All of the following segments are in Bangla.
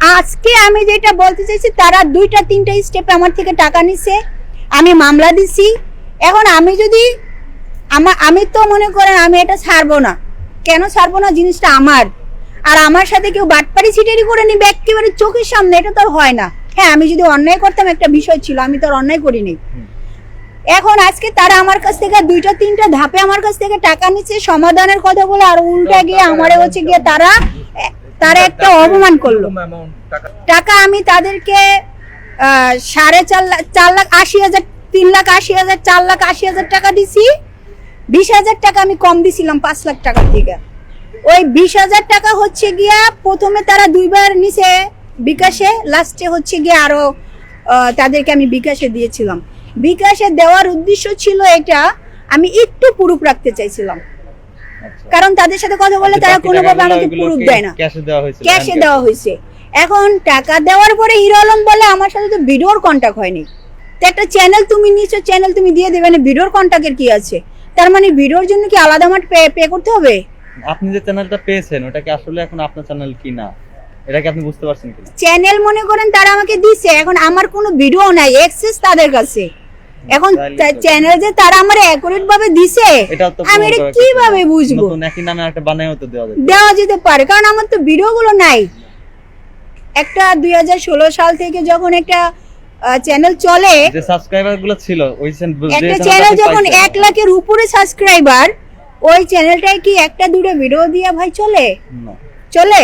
আজকে আমি যেটা বলতে চাইছি তারা দুইটা তিনটা স্টেপে আমার থেকে টাকা নিছে। আমি মামলা দিছি। এখন আমি যদি আমার আমি তো মনে করেন আমি এটা ছাড়বো না। কেন ছাড়বো না? জিনিসটা আমার। আর আমার সাথে কেউ বাটপাড়ি ছিটারি করে নিবে একেবারে চোখের সামনে এটা তো হয় না। হ্যাঁ আমি যদি অন্যায় করতাম একটা বিষয় ছিল আমি তো আর অন্যায় করিনি। এখন আজকে তারা আমার কাছ থেকে দুইটা তিনটা ধাপে আমার কাছ থেকে টাকা নিচ্ছে। সমাধানের কথা বলে আর উল্টা গিয়ে আমারে হচ্ছে গিয়ে তারা তারা একটা অপমান করল। টাকা আমি তাদেরকে সাড়ে চার লাখ চার লাখ আশি হাজার তিন লাখ আশি হাজার চার লাখ আশি হাজার টাকা দিছি। বিশ হাজার টাকা আমি কম দিছিলাম পাঁচ লাখ টাকার থেকে ওই বিশ হাজার টাকা হচ্ছে গিয়া প্রথমে তারা দুইবার নিছে বিকাশে লাস্টে হচ্ছে গিয়ে আরও তাদেরকে আমি বিকাশে দিয়েছিলাম। বিকাশে দেওয়ার উদ্দেশ্য ছিল এটা আমি একটু পুরুপ রাখতে চাইছিলাম। কারণ তাদের সাথে কথা বললে তারা কোনোভাবে আমাকে পুরুপ দেয় না। ক্যাশে দেওয়া হয়েছিল ক্যাশে দেওয়া হয়েছে। এখন টাকা দেওয়ার পরে হিরো আলম বলে আমার সাথে তো ভিডিওর কন্টাক্ট হয়নি। তো একটা চ্যানেল তুমি নিচ্ছ চ্যানেল তুমি দিয়ে দেবে না ভিডিওর কন্টাক্টের কি আছে? তার মানে ভিডিওর জন্য কি আলাদা আমার পে পে করতে হবে? আপনি যে চ্যানেলটা পেয়েছেন ওটা কি আসলে এখন আপনার চ্যানেল কি না? এটা কি আপনি বুঝতে পারছেন কিনা? চ্যানেল মনে করেন তারা আমাকে দিছে এখন আমার কোনো ভিডিও নাই অ্যাক্সেস তাদের কাছে। এখন চ্যানেল যে তারা আমার অ্যাকুরেট ভাবে দিছে আমি এটা কীভাবে বুঝব? নতুন একই নামে একটা তো দেওয়া দেওয়া যেতে পারে কারণ আমার তো ভিডিওগুলো নাই। একটা দুই হাজার ষোলো সাল থেকে যখন একটা চ্যানেল চলে যে সাবস্ক্রাইবারগুলো ছিল ওই একটা চ্যানেল যখন এক লাখের উপরে সাবস্ক্রাইবার ওই চ্যানেলটায় কি একটা দুটো ভিডিও দিয়ে ভাই চলে? চলে?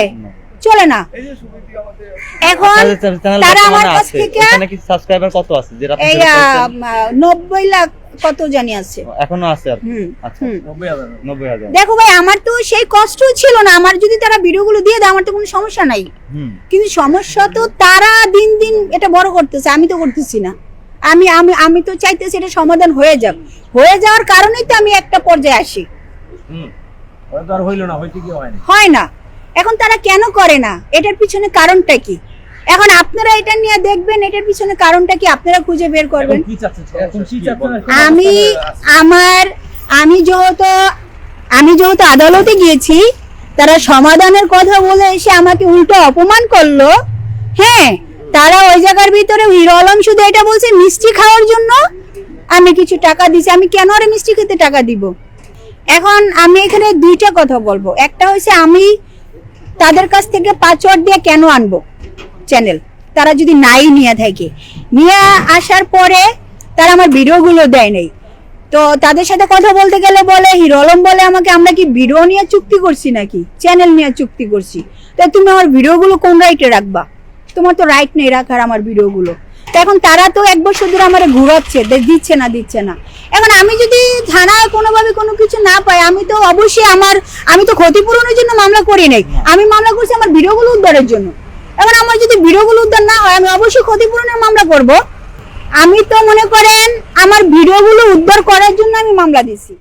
চলে না। এখন তারা আমার কাছ থেকে এখানে কি সাবস্ক্রাইবার কত আছে? যেটা আপনি এই সেটা আহ, করেছেন? আহ, নব্বই লাখ কত জানি আছে। এখনও আছে আর আচ্ছা দেখো ভাই আমার তো সেই কষ্ট ছিল না। আমার যদি তারা ভিডিওগুলো দিয়ে দেয় আমার তো কোনো সমস্যা নাই। হুম। কিন্তু সমস্যা তো তারা দিন দিন এটা বড় করতেছে। আমি তো করতেছি না। আমি আমি আমি তো চাইতেছি এটা সমাধান হয়ে যাক। হয়ে যাওয়ার কারণেই তো আমি একটা পর্যায়ে আসি। ওরা তো আর হইল না হইতে কি হয়নি হয় না। এখন তারা কেন করে না? এটার পিছনে কারণটা কি? এখন আপনারা এটা নিয়ে দেখবেন এটার পিছনে কারণটা কি? আপনারা খুঁজে বের করবেন। আমি আমার আমি যেহেতু আমি যেহেতু আদালতে গিয়েছি তারা সমাধানের কথা বলে এসে আমাকে উল্টো অপমান করল। হ্যাঁ তারা ওই জায়গার ভিতরে হিরো আলম শুধু এটা বলছে মিষ্টি খাওয়ার জন্য আমি কিছু টাকা দিছি আমি কেন আর মিষ্টি খেতে টাকা দিব? এখন আমি এখানে দুইটা কথা বলব। একটা হচ্ছে আমি তাদের কাছ থেকে পাসওয়ার্ড দিয়ে কেন আনব? চ্যানেল তারা যদি নাই নিয়ে থাকে। নিয়ে আসার পরে তারা আমার ভিডিওগুলো দেয় নাই। তো তাদের সাথে কথা বলতে গেলে বলে, হিরো আলম বলে আমাকে, আমরা কি ভিডিও নিয়ে চুক্তি করছি নাকি? চ্যানেল নিয়ে চুক্তি করছি। তো তুমি আমার ভিডিওগুলো কোন রাইটে রাখবা? তোমার তো রাইট নেই রাখার আমার ভিডিওগুলো। তো এখন তারা তো এক বছর ধরে আমার ঘুরাচ্ছে দিচ্ছে না দিচ্ছে না। এখন আমি যদি থানায় কোনোভাবে কোনো কিছু না পাই আমি তো অবশ্যই আমার, আমি তো ক্ষতিপূরণের জন্য মামলা করি নাই। আমি মামলা করছি আমার ভিডিওগুলো উদ্ধারের জন্য। এবার আমার যদি ভিডিওগুলো উদ্ধার না হয়, আমি অবশ্যই ক্ষতিপূরণের মামলা করব। আমি তো মনে করেন, আমার ভিডিওগুলো উদ্ধার করার জন্য আমি মামলা দিছি